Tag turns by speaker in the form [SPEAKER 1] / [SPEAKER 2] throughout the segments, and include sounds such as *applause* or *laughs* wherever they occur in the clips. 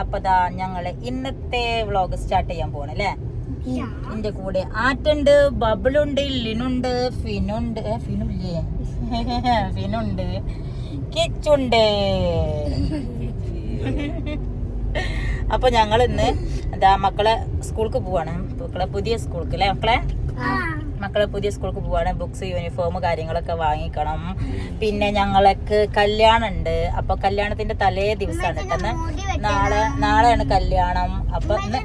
[SPEAKER 1] അപ്പൊ ദാ ഞങ്ങൾ ഇന്നത്തെ വ്ളോഗ് സ്റ്റാർട്ട് ചെയ്യാൻ പോണ അല്ലേ എന്റെ കൂടെ ആറ്റുണ്ട് ബബിളുണ്ട് ലിനുണ്ട് ഫിനുണ്ട് ഫിനുല്ലേ? *laughs* ഫിനുണ്ട് കിച്ചുണ്ട്. *laughs* അപ്പൊ ഞങ്ങൾ ഇന്ന് എന്താ മക്കളെ സ്കൂൾക്ക് പോവാണ് മക്കളെ പുതിയ സ്കൂൾക്ക് അല്ലേ മക്കളെ? മക്കളെ പുതിയ സ്കൂൾക്ക് പോവാണ് ബുക്സ് യൂണിഫോം കാര്യങ്ങളൊക്കെ വാങ്ങിക്കണം. പിന്നെ ഞങ്ങൾക്ക് കല്യാണം ഉണ്ട് അപ്പൊ കല്യാണത്തിന്റെ തലേ ദിവസമാണ് നാളെ നാളെയാണ് കല്യാണം. അപ്പൊ ഇന്ന്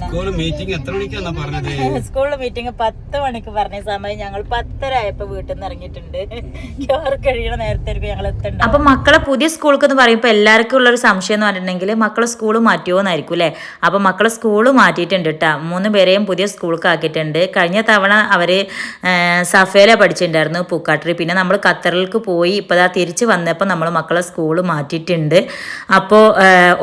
[SPEAKER 2] സ്കൂൾ മീറ്റിംഗ് എത്ര പറഞ്ഞത്? *laughs*
[SPEAKER 1] സ്കൂളിൽ മീറ്റിംഗ് പത്ത് മണിക്ക് പറഞ്ഞ സമയം ഞങ്ങൾ പത്തര ആയപ്പോ വീട്ടിൽ നിന്ന് ഇറങ്ങിയിട്ടുണ്ട്. ചോറ് കഴിയണ നേരത്തെ ഞങ്ങൾ എത്തണ്ട.
[SPEAKER 3] അപ്പൊ മക്കളെ പുതിയ സ്കൂൾക്ക് എന്ന് പറയുമ്പോൾ എല്ലാവർക്കും ഉള്ള ഒരു സംശയം എന്ന് പറഞ്ഞിട്ടുണ്ടെങ്കിൽ മക്കളെ സ്കൂൾ മാറ്റുമോന്നായിരിക്കും അല്ലേ? അപ്പൊ മക്കളെ സ്കൂൾ മാറ്റിയിട്ടുണ്ട് കേട്ടോ മൂന്ന് പേരെയും പുതിയ സ്കൂൾക്ക് ആക്കിയിട്ടുണ്ട് കഴിഞ്ഞ തവണ അവർ സഫേല പഠിച്ചിട്ടുണ്ടായിരുന്നു പൂക്കാട്ടറി പിന്നെ നമ്മൾ ഖത്തറിലേക്ക് പോയി ഇപ്പൊ ദാ തിരിച്ച് വന്നപ്പോൾ നമ്മൾ മക്കളെ സ്കൂൾ മാറ്റിയിട്ടുണ്ട്. അപ്പോൾ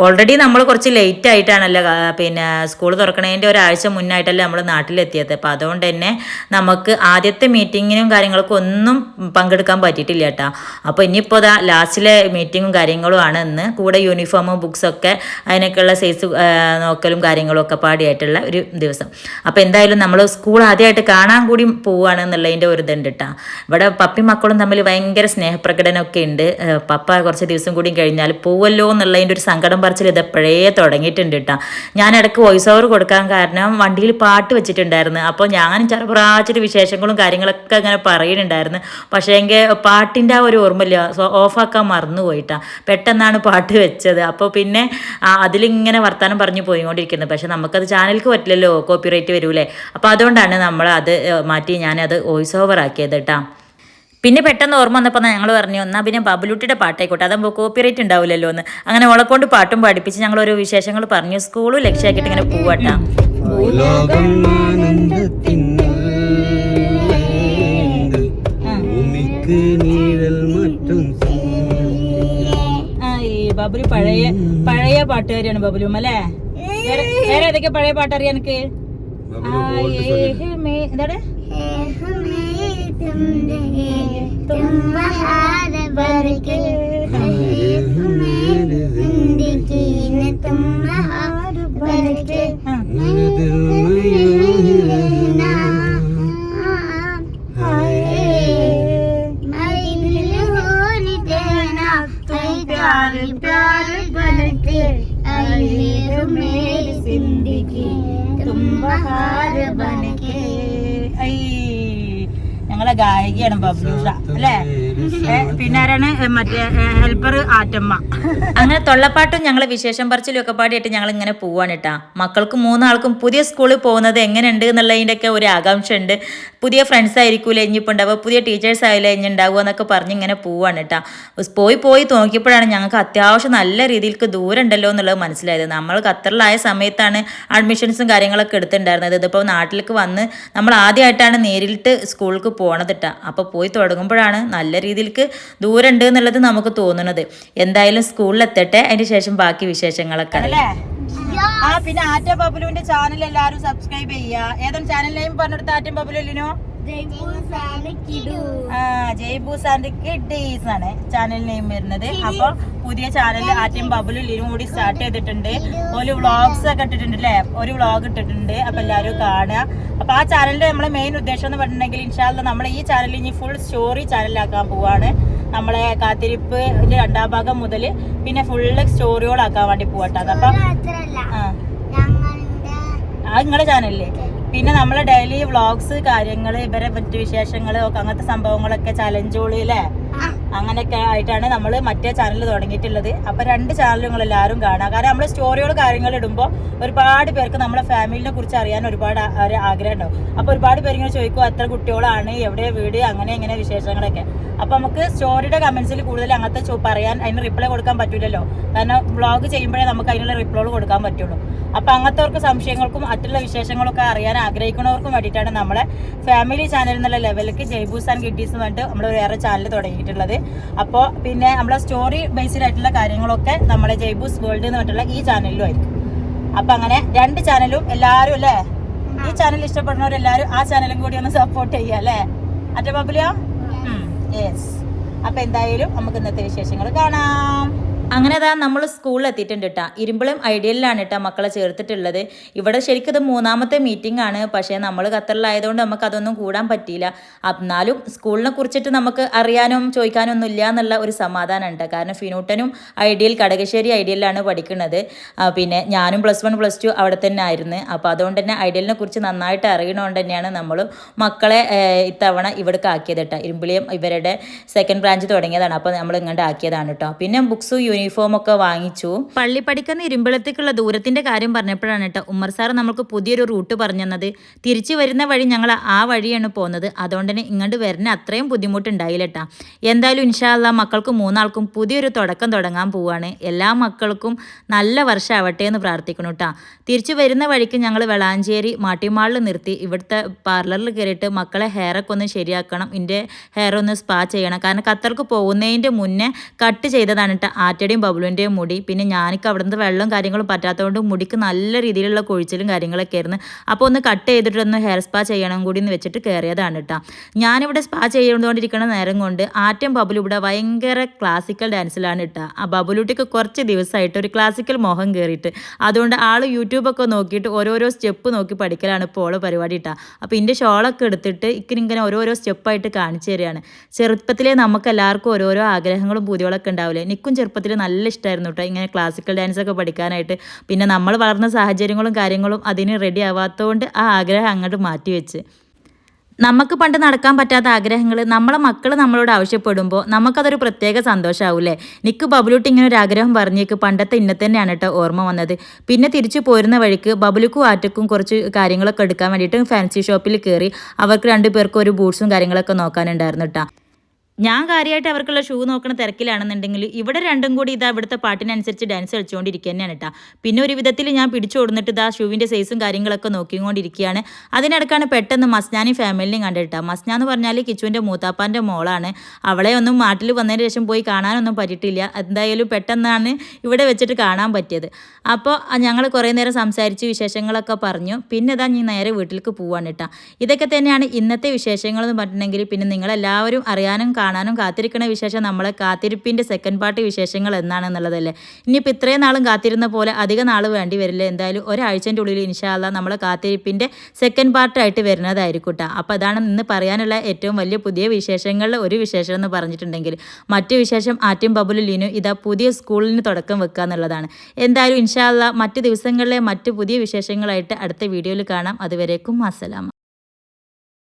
[SPEAKER 3] ഓൾറെഡി നമ്മൾ കുറച്ച് ലേറ്റ് ആയിട്ടാണല്ലോ പിന്നെ സ്കൂൾ തുറക്കണതിന്റെ ഒരാഴ്ച മുന്നായിട്ടല്ലേ നമ്മൾ നാട്ടിലെത്തിയത്. അപ്പോൾ അതുകൊണ്ട് തന്നെ നമുക്ക് ആദ്യത്തെ മീറ്റിങ്ങിനും കാര്യങ്ങൾക്കും ഒന്നും പങ്കെടുക്കാൻ പറ്റിയിട്ടില്ല കേട്ടോ. അപ്പോൾ ഇനിയിപ്പോൾ ഇതാ ലാസ്റ്റിലെ മീറ്റിങ്ങും കാര്യങ്ങളും ആണ് ഇന്ന്. കൂടെ യൂണിഫോമും ബുക്സൊക്കെ അതിനൊക്കെയുള്ള സൈസ് നോക്കലും കാര്യങ്ങളും ഒക്കെ പാടിയായിട്ടുള്ള ഒരു ദിവസം. അപ്പോൾ എന്തായാലും നമ്മൾ സ്കൂൾ ആദ്യമായിട്ട് കാണാൻ കൂടി പോവുകയാണ് എന്നുള്ളതിന്റെ ഒരു ഇതുണ്ട് കേട്ടോ. ഇവിടെ പപ്പി മക്കളും തമ്മിൽ ഭയങ്കര സ്നേഹപ്രകടനമൊക്കെ ഉണ്ട്. പപ്പ കുറച്ച് ദിവസം കൂടി കഴിഞ്ഞാൽ പോവല്ലോ എന്നുള്ളതിന്റെ ഒരു സങ്കടം പറച്ചിൽ ഇത് എപ്പോഴേ തുടങ്ങിയിട്ടുണ്ട് കേട്ടോ. ഞാൻ ഇടയ്ക്ക് വോയിസ് ഓവർ കൊടുക്കാൻ കാരണം വണ്ടിയിൽ പാട്ട് വെച്ചിട്ടുണ്ടായിരുന്നു. അപ്പോൾ ഞാൻ ചെറുപ്രാച്ചിട്ട് വിശേഷങ്ങളും കാര്യങ്ങളൊക്കെ അങ്ങനെ പറയുന്നുണ്ടായിരുന്നു. പക്ഷേ എങ്കിൽ പാട്ടിന്റെ ആ ഒരു ഓർമ്മയില്ല. ഓഫാക്കാൻ മറന്നു പോയിട്ടാ. പെട്ടെന്നാണ് പാട്ട് വെച്ചത്. അപ്പോൾ പിന്നെ അതിലിങ്ങനെ വർത്താനം പറഞ്ഞു പോയിക്കൊണ്ടിരിക്കുന്നത്. പക്ഷേ നമുക്കത് ചാനലിക്ക് പറ്റില്ലല്ലോ. കോപ്പിറൈറ്റ് വരൂലേ. അപ്പോൾ അതുകൊണ്ടാണ് നമ്മൾ അത് മാറ്റി ഞാനത് വോയിസ് ഓവർ ആക്കിയത് കേട്ടോ. പിന്നെ പെട്ടെന്ന് ഓർമ്മ വന്നപ്പോൾ ഞങ്ങൾ പറഞ്ഞു എന്നാൽ പിന്നെ ബബുലുട്ടിയുടെ പാട്ടായിക്കോട്ടെ അതാകുമ്പോൾ കോപ്പിറൈറ്റ് ഉണ്ടാവില്ലല്ലോ എന്ന്. അങ്ങനെ ഓളെ കൊണ്ട് പാട്ടും പഠിപ്പിച്ച് ഞങ്ങൾ ഓരോ വിശേഷങ്ങൾ പറഞ്ഞു സ്കൂളും ലക്ഷ്യമാക്കിയിട്ട് ഇങ്ങനെ പോവാട്ടാ
[SPEAKER 1] ബബുലു പഴയ പഴയ പാട്ടുകാരിയാണ് ബബുലു അല്ലേ? വേറെ ഏതൊക്കെ പഴയ പാട്ടറിയാ എനിക്ക് तुम रहे तुम महार भर के
[SPEAKER 2] मेरी
[SPEAKER 4] जिंदगी ने तुम महार
[SPEAKER 1] भर के
[SPEAKER 2] मेरे दिल में यही रहना
[SPEAKER 4] प्यार प्यार बनके आई मेरी जिंदगी तुम बहार बनके
[SPEAKER 1] ഞങ്ങളെ ഗായികയാണ് ബബ്ലൂഷ അല്ലേ? പിന്നെ ആരാണ് മറ്റേ ഹെൽപ്പർ ആറ്റമ്മ?
[SPEAKER 3] അങ്ങനെ തൊള്ളപ്പാട്ടും ഞങ്ങൾ വിശേഷം പറച്ചിലും ഒക്കെ പാടിയിട്ട് ഞങ്ങൾ ഇങ്ങനെ പോവാണ് കേട്ടാ മക്കൾക്ക് മൂന്നാൾക്കും പുതിയ സ്കൂളിൽ പോകുന്നത് എങ്ങനെയുണ്ട് എന്നുള്ളതിന്റെ ഒക്കെ ഒരു ആകാംക്ഷ ഉണ്ട് പുതിയ ഫ്രണ്ട്സ് ആയിരിക്കൂലേ ഇനിയിപ്പോൾ ഉണ്ടാവുക. പുതിയ ടീച്ചേഴ്സ് ആയാലേ ഇനി ഉണ്ടാവുക എന്നൊക്കെ പറഞ്ഞ് ഇങ്ങനെ പോവാണ് കേട്ടോ. പോയി പോയി നോക്കിയപ്പോഴാണ് ഞങ്ങൾക്ക് അത്യാവശ്യം നല്ല രീതിയിലേക്ക് ദൂരം ഉണ്ടല്ലോ എന്നുള്ളത് മനസ്സിലായത്. നമ്മൾ ഖത്തറിലായ സമയത്താണ് അഡ്മിഷൻസും കാര്യങ്ങളൊക്കെ എടുത്തിട്ടുണ്ടായിരുന്നത്. ഇതിപ്പോൾ നാട്ടിലേക്ക് വന്ന് നമ്മൾ ആദ്യമായിട്ടാണ് നേരിട്ട് സ്കൂളിലേക്ക് പോകണത് കേട്ടോ. അപ്പോൾ പോയി തുടങ്ങുമ്പോഴാണ് നല്ല രീതിയിലേക്ക് ദൂരം ഉണ്ട് എന്നുള്ളത് നമുക്ക് തോന്നുന്നത്. എന്തായാലും സ്കൂളിലെത്തട്ടെ അതിന് ശേഷം ബാക്കി വിശേഷങ്ങളൊക്കെ
[SPEAKER 1] ആ പിന്നെ ആറ്റ ബബുലുവിന്റെ ചാനൽ എല്ലാരും സബ്സ്ക്രൈബ് ചെയ്യാ. ഏതാണ് ചാനൽ നെയിം പറഞ്ഞെടുത്ത ആറ്റം ബബുലുലിനോ ആ ജയ്ബൂസ് ആൻഡ് കിഡീസ് ആണ് ചാനൽ നെയിം വരുന്നത്. അപ്പൊ പുതിയ ചാനൽ ആറ്റം ബബുലും ലിനും കൂടി സ്റ്റാർട്ട് ചെയ്തിട്ടുണ്ട്. ഒരു വ്ളോഗ്സ് ഒക്കെ ഇട്ടിട്ടുണ്ട് അല്ലേ ഒരു വ്ളോഗ് ഇട്ടിട്ടുണ്ട്. അപ്പൊ എല്ലാവരും കാണുക. അപ്പൊ ആ ചാനലിന്റെ നമ്മളെ മെയിൻ ഉദ്ദേശം എന്ന് പറഞ്ഞിട്ടുണ്ടെങ്കിൽ ഇൻഷാല്ല നമ്മൾ ഈ ചാനൽ ഇനി ഫുൾ സ്റ്റോറി ചാനലാക്കാൻ പോവാണ്. നമ്മളെ കാത്തിരിപ്പ് രണ്ടാം ഭാഗം മുതൽ പിന്നെ ഫുള്ള് സ്റ്റോറികളാക്കാൻ വേണ്ടി പോവാട്ടോ. അപ്പം ആ. ആ നിങ്ങളുടെ ചാനലിൽ. പിന്നെ നമ്മളെ ഡെയിലി വ്ളോഗ്സ് കാര്യങ്ങൾ ഇവരെ മറ്റു വിശേഷങ്ങൾ ഒക്കെ അങ്ങനത്തെ സംഭവങ്ങളൊക്കെ ചലഞ്ചുകൾ അല്ലേ അങ്ങനെയൊക്കെ ആയിട്ടാണ് നമ്മൾ മറ്റേ ചാനൽ തുടങ്ങിയിട്ടുള്ളത്. അപ്പോൾ രണ്ട് ചാനലുകൾ എല്ലാവരും കാണുക. കാരണം നമ്മൾ സ്റ്റോറികൾ കാര്യങ്ങൾ ഇടുമ്പോൾ ഒരുപാട് പേർക്ക് നമ്മളെ ഫാമിലിനെ കുറിച്ച് അറിയാൻ ഒരുപാട് ഒരു ആഗ്രഹം ഉണ്ടാവും. അപ്പോൾ ഒരുപാട് പേര് ഇങ്ങനെ ചോദിക്കും എത്ര കുട്ടികളാണ്? എവിടെ വീട്? അങ്ങനെ ഇങ്ങനെ വിശേഷങ്ങളൊക്കെ. അപ്പോൾ നമുക്ക് സ്റ്റോറിയുടെ കമൻസിൽ കൂടുതൽ അങ്ങനത്തെ പറയാൻ അതിന് റിപ്ലൈ കൊടുക്കാൻ പറ്റില്ലല്ലോ കാരണം വ്ളോഗ് ചെയ്യുമ്പോഴേ നമുക്ക് അതിനുള്ള റിപ്ലൈകൾ കൊടുക്കാൻ പറ്റുള്ളൂ. അപ്പോൾ അങ്ങനത്തെവർക്ക് സംശയങ്ങൾക്കും മറ്റുള്ള വിശേഷങ്ങളൊക്കെ അറിയാൻ ആഗ്രഹിക്കുന്നവർക്കും വേണ്ടിയിട്ടാണ് നമ്മളെ ഫാമിലി ചാനൽ എന്നുള്ള ലെവലിലേക്ക് ജയ്ബൂസ് ആൻഡ് കിഡ്ഡീസ് പറഞ്ഞിട്ട് നമ്മൾ വേറെ ചാനൽ തുടങ്ങിയിട്ടുള്ളത്. അപ്പോൾ പിന്നെ നമ്മളെ സ്റ്റോറി ബേസ്ഡ് ആയിട്ടുള്ള കാര്യങ്ങളൊക്കെ നമ്മുടെ ജയ്ബൂസ് വേൾഡ് എന്ന് പറഞ്ഞിട്ടുള്ള ഈ ചാനലിലും ആയിരിക്കും. അപ്പൊ അങ്ങനെ രണ്ട് ചാനലും എല്ലാവരും അല്ലേ? ഈ ചാനൽ ഇഷ്ടപ്പെടുന്നവരെല്ലാവരും ആ ചാനലും കൂടി ഒന്ന് സപ്പോർട്ട് ചെയ്യുക അല്ലേ? അറ്റ പബ്ലിയോ യെസ് അപ്പൊ എന്തായാലും നമുക്ക് ഇന്നത്തെ വിശേഷങ്ങൾ കാണാം.
[SPEAKER 3] അങ്ങനെ അതാ നമ്മൾ സ്കൂളിൽ എത്തിയിട്ടുണ്ട് കേട്ടോ ഇരുമ്പളം ഐഡിയലിലാണ് കേട്ടോ മക്കളെ ചേർത്തിട്ടുള്ളത്. ഇവിടെ ശരിക്കും ഇത് മൂന്നാമത്തെ മീറ്റിംഗ് ആണ് പക്ഷേ നമ്മൾ ഖത്തറിലായതുകൊണ്ട് നമുക്ക് അതൊന്നും കൂടാൻ പറ്റിയില്ല. എന്നാലും സ്കൂളിനെ കുറിച്ചിട്ട് നമുക്ക് അറിയാനും ചോദിക്കാനും ഒന്നും ഇല്ല എന്നുള്ള ഒരു സമാധാനം ഉണ്ട് കാരണം ഫിനൂട്ടനും ഐഡിയൽ കടകശ്ശേരി ഐഡിയലിലാണ് പഠിക്കുന്നത്. പിന്നെ ഞാനും പ്ലസ് വൺ പ്ലസ് ടു അവിടെ തന്നെ ആയിരുന്നു. അപ്പോൾ അതുകൊണ്ട് തന്നെ ഐഡിയലിനെ കുറിച്ച് നന്നായിട്ട് അറിയണോണ്ട് തന്നെയാണ് നമ്മൾ മക്കളെ ഇത്തവണ ഇവിടേക്ക് ആക്കിയത് കേട്ടോ ഇരുമ്പിളിയും ഇവരുടെ സെക്കൻഡ് ബ്രാഞ്ച് തുടങ്ങിയതാണ്. അപ്പോൾ നമ്മൾ ഇങ്ങോട്ട് ആക്കിയതാണ് കേട്ടോ പിന്നെ ബുക്സ് ബുക്സും യൂണിഫോം ഒക്കെ വാങ്ങിച്ചു. പള്ളിപ്പടിക്കുന്ന ഇരുമ്പളത്തേക്കുള്ള ദൂരത്തിന്റെ കാര്യം പറഞ്ഞപ്പോഴാണ് കേട്ടോ ഉമ്മർ സാർ നമുക്ക് പുതിയൊരു റൂട്ട് പറഞ്ഞു തന്നത് തിരിച്ചു വരുന്ന വഴി ഞങ്ങൾ ആ വഴിയാണ് പോകുന്നത് അതുകൊണ്ട് തന്നെ ഇങ്ങോട്ട് വരുന്ന അത്രയും ബുദ്ധിമുട്ടുണ്ടായില്ല എന്തായാലും ഇൻഷാല്ല മക്കൾക്ക് മൂന്നാൾക്കും പുതിയൊരു തുടക്കം തുടങ്ങാൻ പോവാണ്. എല്ലാ മക്കൾക്കും നല്ല വർഷമാവട്ടെ എന്ന് പ്രാർത്ഥിക്കണം കേട്ടോ. തിരിച്ചു വരുന്ന വഴിക്ക് ഞങ്ങൾ വെളാഞ്ചേരി മാട്ടിമാളിൽ നിർത്തി. ഇവിടുത്തെ പാർലറിൽ കയറിയിട്ട് മക്കളെ ഹെയറൊക്കെ ഒന്ന് ശരിയാക്കണം. എന്റെ ഹെയർ ഒന്ന് സ്പാ ചെയ്യണം. കാരണം ഖത്തർക്ക് പോകുന്നതിന്റെ മുന്നേ കട്ട് ചെയ്തതാണ് കേട്ടോ. ആറ്റയുടെയും ബബുലുവിന്റെയും മുടി. പിന്നെ ഞാനിക്ക് അവിടുന്ന് വെള്ളം കാര്യങ്ങളും പറ്റാത്തതുകൊണ്ട് മുടിക്ക് നല്ല രീതിയിലുള്ള കൊഴിച്ചിലും കാര്യങ്ങളൊക്കെ ആയിരുന്നു. അപ്പോൾ ഒന്ന് കട്ട് ചെയ്തിട്ടൊന്ന് ഹെയർ സ്പാ ചെയ്യണം കൂടി എന്ന് വെച്ചിട്ട് കയറിയതാണ് കേട്ടോ ഞാനിവിടെ സ്പാ ചെയ്തുകൊണ്ടിരിക്കുന്ന നേരം കൊണ്ട് ആറ്റം ബബുൽ ഇവിടെ ഭയങ്കര ക്ലാസിക്കൽ ഡാൻസിലാണ് കേട്ടോ ആ ബബുലുട്ടിക്ക് കുറച്ച് ദിവസമായിട്ട് ഒരു ക്ലാസിക്കൽ മോഹം കയറിയിട്ട് അതുകൊണ്ട് ആൾ യൂട്യൂബൊക്കെ നോക്കിയിട്ട് ഓരോരോ സ്റ്റെപ്പ് നോക്കി പഠിക്കലാണ് ഇപ്പോൾ ഓളെ പരിപാടി കേട്ടോ അപ്പോൾ ഇതിന്റെ ഷോളൊക്കെ എടുത്തിട്ട് ഇക്കിനിങ്ങനെ ഓരോരോ സ്റ്റെപ്പായിട്ട് കാണിച്ചു തരികയാണ്. ചെറുപ്പത്തിലേ നമുക്ക് എല്ലാവർക്കും ഓരോരോ ആഗ്രഹങ്ങളും പൂതികളൊക്കെ ഉണ്ടാവില്ലേ? നിൽക്കും ചെറുപ്പത്തിൽ നല്ല ഇഷ്ടമായിരുന്നു കേട്ടോ ഇങ്ങനെ ക്ലാസിക്കൽ ഡാൻസ് ഒക്കെ പഠിക്കാനായിട്ട്. പിന്നെ നമ്മൾ വളർന്ന സാഹചര്യങ്ങളും കാര്യങ്ങളും അതിന് റെഡി ആവാത്തതുകൊണ്ട് ആ ആഗ്രഹം അങ്ങോട്ട് മാറ്റിവെച്ച് നമുക്ക് പണ്ട് നടക്കാൻ പറ്റാത്ത ആഗ്രഹങ്ങൾ നമ്മളെ മക്കൾ നമ്മളോട് ആവശ്യപ്പെടുമ്പോൾ നമുക്കതൊരു പ്രത്യേക സന്തോഷമാവൂലേ നിക്ക് ബബുലുട്ടി ഇങ്ങനെ ഒരു ആഗ്രഹം പറഞ്ഞേക്ക് പണ്ടത്തെ ഇന്നത്തെ തന്നെയാണ് കേട്ടോ ഓർമ്മ വന്നത്. പിന്നെ തിരിച്ചു പോരുന്ന വഴിക്ക് ബബുലുക്കും ആറ്റക്കും കുറച്ച് കാര്യങ്ങളൊക്കെ എടുക്കാൻ വേണ്ടിയിട്ട് ഫാൻസി ഷോപ്പിൽ കയറി അവർക്ക് രണ്ടുപേർക്കും ഒരു ബൂട്ട്സും കാര്യങ്ങളൊക്കെ നോക്കാനുണ്ടായിരുന്നു കേട്ടോ ഞാൻ കാര്യമായിട്ട് അവർക്കുള്ള ഷൂ നോക്കുന്ന തിരക്കിലാണെന്നുണ്ടെങ്കിൽ ഇവിടെ രണ്ടും കൂടി ഇതാ ഇവിടുത്തെ പാട്ടിനനുസരിച്ച് ഡാൻസ് കളിച്ചുകൊണ്ടിരിക്കുക തന്നെയാണ് കേട്ടോ പിന്നെ ഒരു വിധത്തിൽ ഞാൻ പിടിച്ചു കൊടുത്തിട്ട് ഇതാ ഷൂവിന്റെ സൈസും കാര്യങ്ങളൊക്കെ നോക്കിക്കൊണ്ടിരിക്കുകയാണ് അതിനിടക്കാണ് പെട്ടെന്ന് മസ്നാനി ഫാമിലിനെയും കണ്ടിട്ടാ മസ്ന എന്ന് പറഞ്ഞാൽ കിച്ചുവിന്റെ മൂത്താപ്പാന്റെ മോളാണ്. അവളെ ഒന്നും നാട്ടിൽ വന്നതിന് ശേഷം പോയി കാണാനൊന്നും പറ്റിയിട്ടില്ല. എന്തായാലും പെട്ടെന്നാണ് ഇവിടെ വെച്ചിട്ട് കാണാൻ പറ്റിയത്. അപ്പോൾ ഞങ്ങൾ കുറേ നേരം സംസാരിച്ച് വിശേഷങ്ങളൊക്കെ പറഞ്ഞു. പിന്നെ ഇതാ ഞാൻ നേരെ വീട്ടിലേക്ക് പോവാണ് കേട്ടോ ഇതൊക്കെ തന്നെയാണ് ഇന്നത്തെ വിശേഷങ്ങൾ എന്ന് പറഞ്ഞിട്ടുണ്ടെങ്കിൽ പിന്നെ നിങ്ങളെല്ലാവരും അറിയാനും കാണാനും കാത്തിരിക്കണ വിശേഷം നമ്മളെ കാത്തിരിപ്പിന്റെ സെക്കൻഡ് പാർട്ട് വിശേഷങ്ങൾ എന്നാണെന്നുള്ളതല്ലേ ഇനിയിപ്പോൾ ഇത്രയും നാളും കാത്തിരുന്ന പോലെ അധിക നാൾ വേണ്ടി വരില്ല. എന്തായാലും ഒരാഴ്ചന്റെ ഉള്ളിൽ ഇൻഷാല്ല നമ്മളെ കാത്തിരിപ്പിന്റെ സെക്കൻഡ് പാർട്ടായിട്ട് വരുന്നതായിരിക്കും കേട്ടോ അപ്പോൾ അതാണ് ഇന്ന് പറയാനുള്ള ഏറ്റവും വലിയ പുതിയ വിശേഷങ്ങളിൽ ഒരു വിശേഷം എന്ന് പറഞ്ഞിട്ടുണ്ടെങ്കിൽ മറ്റു വിശേഷം ആറ്റും ബബുലു ലീനു ഇതാ പുതിയ സ്കൂളിന് തുടക്കം വെക്കുക എന്നുള്ളതാണ്. എന്തായാലും ഇൻഷാല്ല മറ്റു ദിവസങ്ങളിലെ മറ്റു പുതിയ വിശേഷങ്ങളായിട്ട് അടുത്ത വീഡിയോയിൽ കാണാം. അതുവരേക്കും അസ്സലാമ